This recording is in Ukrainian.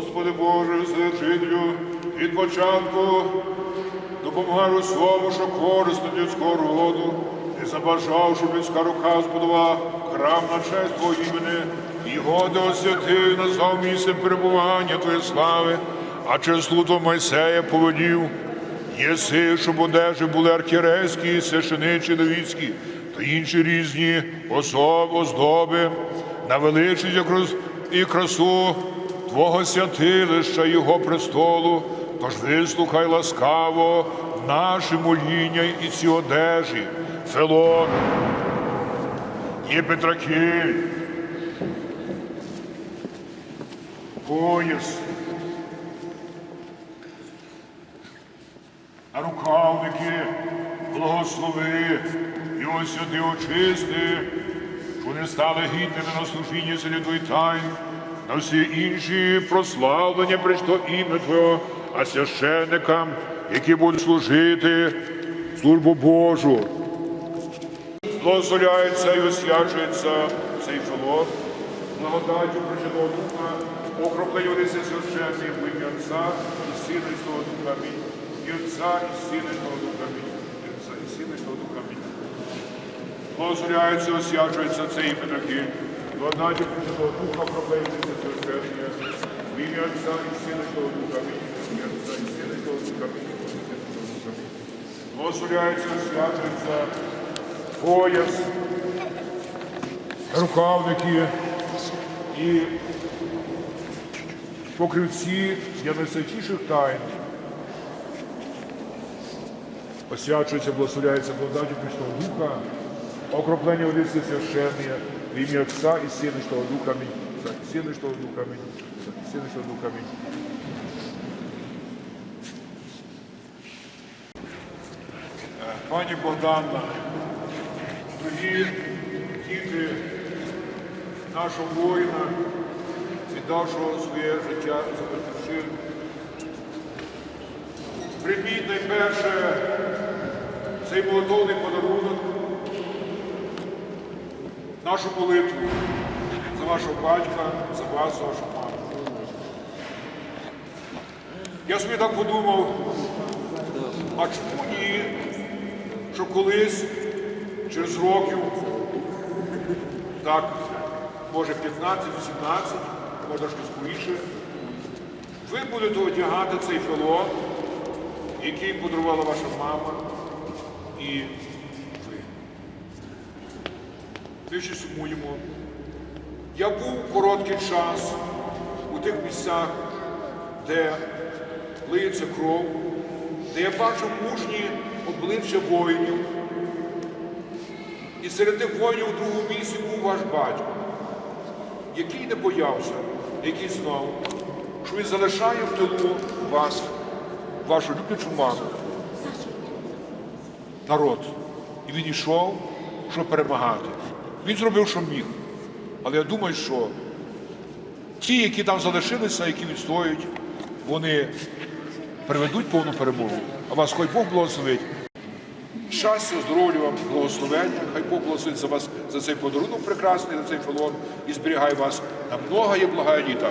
Господи Боже, Вседержителю, від початку допомагай у свому, що корисно людського роду, і забажав, щоб людська рука збудувала храм на честь Твого імені, і де освятив, назвав місцем перебування Твоєї слави, а через слуто Мойсея повелів, єси, щоб одежі були архірейські, священичі, левіцькі, та інші різні особи, оздоби, як роз- і красу Твого святилища, Його престолу, тож вислухай ласкаво наші моління і ці одежі, Фелон, Єпетракіль, пояс, а рукавники, благослови. І освяти очисти, що не стали гідними на служінні сліду й тайн, на всі інші прославлення причто ім'я Твого, а священникам, які будуть служити службу Божу. Благословляється і освячується цей филон, благодаттю Пречного Духа, священних в ім'я Отця і Сина і Святого Духа. Амінь. І Отця і Сина і Святого Духа. Амінь. І Отця і Сина і Святого Духа. Амінь. Благословляється, освячується цей ім'я Благодаттю Пречного Духа, Одеси священних в ім'я Отця і Сина Святого Духа. В ім'я Отця і Сина Святого Духа. В ім'я Отця і Сина Святого Духа. Благословляється, освячується пояс, рукавники і покривці для найсвятіших тайн. Освячується, благословляється благодаті Пресвятого Духа, окроплення водиці священне, в ім'я Отця і Сина і Святого Духа. Амінь. Отця і Сина і Духа. Амінь. Отця і Сина Духа. Амінь. Пані Богдана, дорогі діти нашого воїна, віддавшого своє життя за батьківщину. Прийміть найперше цей молитовний подарунок, нашу молитву за вашого батька, за вас, за вашу маму. Я собі так подумав, а чому ні? що колись, через років, так, може 15-17, може трошки скоріше, ви будете одягати цей фелон, який подарувала ваша мама і. Ще сумуємо. Я був короткий час у тих місцях, де лиється кров, де я бачу мужні обличчя воїнів. І серед тих воїнів у другому місці був ваш батько, який не боявся, який знав, що він залишає в тилу вас, вашу люблячу маму, народ. І він йшов, щоб перемагати. Він зробив, що міг. Але я думаю, що ті, які там залишилися, які відстоюють, вони приведуть повну перемогу. А вас хай Бог благословить. Щастя, здоров'я вам, благословення. Хай Бог благословить за вас за цей подарунок прекрасний, за цей фалон і зберігає вас на много є благая літа.